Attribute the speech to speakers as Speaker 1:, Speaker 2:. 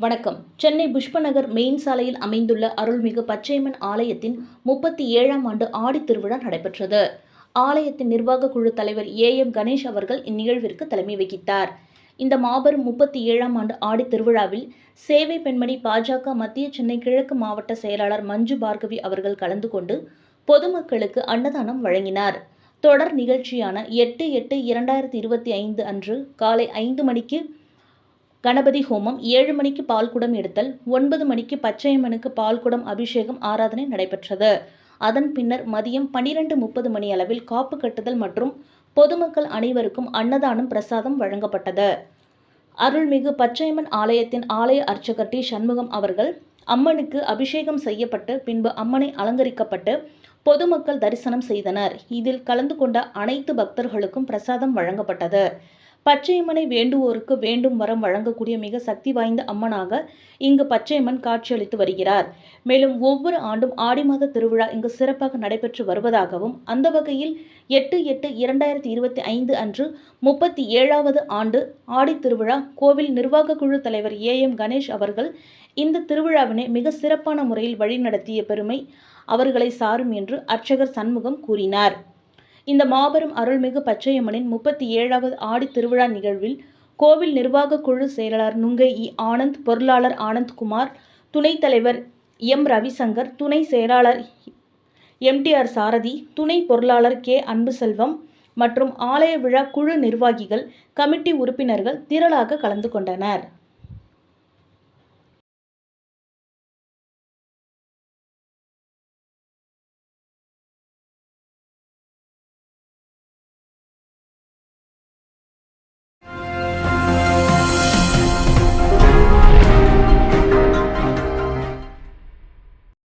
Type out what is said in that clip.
Speaker 1: வணக்கம். சென்னை புஷ்பநகர் மெயின் சாலையில் அமைந்துள்ள அருள்மிகு பச்சையம்மன் ஆலயத்தின் முப்பத்தி ஏழாம் ஆண்டு ஆடித் திருவிழா நடைபெற்றது. ஆலயத்தின் நிர்வாக குழு தலைவர் ஏ. எம். கணேஷ் அவர்கள் இந்நிகழ்விற்கு தலைமை வகித்தார். இந்த மாபெரும் முப்பத்தி ஏழாம் ஆண்டு ஆடித் திருவிழாவில் சேவை பெண்மணி பாஜக மத்திய சென்னை கிழக்கு மாவட்ட செயலாளர் மஞ்சு பார்கவி அவர்கள் கலந்து கொண்டு பொதுமக்களுக்கு அன்னதானம் வழங்கினார். தொடர் நிகழ்ச்சியான எட்டு எட்டு இரண்டாயிரத்தி இருபத்தி ஐந்து அன்று காலை ஐந்து மணிக்கு கணபதி ஹோமம் ஏழு மணிக்கு பால்குடம் எடுத்தல் ஒன்பது மணிக்கு பச்சையம்மனுக்கு பால்குடம் அபிஷேகம் ஆராதனை நடைபெற்றது. அதன் பின்னர் மதியம் பனிரெண்டு முப்பது மணி அளவில் காப்பு கட்டுதல் மற்றும் பொதுமக்கள் அனைவருக்கும் அன்னதானம் பிரசாதம் வழங்கப்பட்டது. அருள்மிகு பச்சையம்மன் ஆலயத்தின் ஆலய அர்ச்சகர் டி. சண்முகம் அவர்கள் அம்மனுக்கு அபிஷேகம் செய்யப்பட்டு பின்பு அம்மனை அலங்கரிக்கப்பட்டு பொதுமக்கள் தரிசனம் செய்தனர். இதில் கலந்து கொண்ட அனைத்து பக்தர்களுக்கும் பிரசாதம் வழங்கப்பட்டது. பச்சையம்மனை வேண்டுவோருக்கு வேண்டும் வரம் வழங்கக்கூடிய மிக சக்தி வாய்ந்த அம்மனாக இங்கு பச்சையம்மன் காட்சியளித்து வருகிறார். மேலும் ஒவ்வொரு ஆண்டும் ஆடி மாத திருவிழா இங்கு சிறப்பாக நடைபெற்று வருவதாகவும் அந்த வகையில் எட்டு எட்டு இரண்டாயிரத்தி இருபத்தி ஐந்து அன்று முப்பத்தி ஏழாவது ஆண்டு ஆடி திருவிழா கோவில் நிர்வாக குழு தலைவர் ஏ எம் கணேஷ் அவர்கள் இந்த திருவிழாவினை மிக சிறப்பான முறையில் வழிநடத்திய பெருமை அவர்களை சாரும் என்று அர்ச்சகர் சண்முகம் கூறினார். இந்த மாபெரும் அருள்மிகு பச்சையம்மனின் முப்பத்தி ஏழாவது ஆடி திருவிழா நிகழ்வில் கோவில் நிர்வாக குழு செயலாளர் நுங்கை இ. ஆனந்த் பொருளாளர் ஆனந்த்குமார் துணைத் தலைவர் எம். ரவிசங்கர் துணை செயலாளர் எம்டிஆர் சாரதி துணை பொருளாளர் கே. அன்புசெல்வம் மற்றும் ஆலய விழா குழு நிர்வாகிகள் கமிட்டி உறுப்பினர்கள் திரளாக கலந்து கொண்டனர்.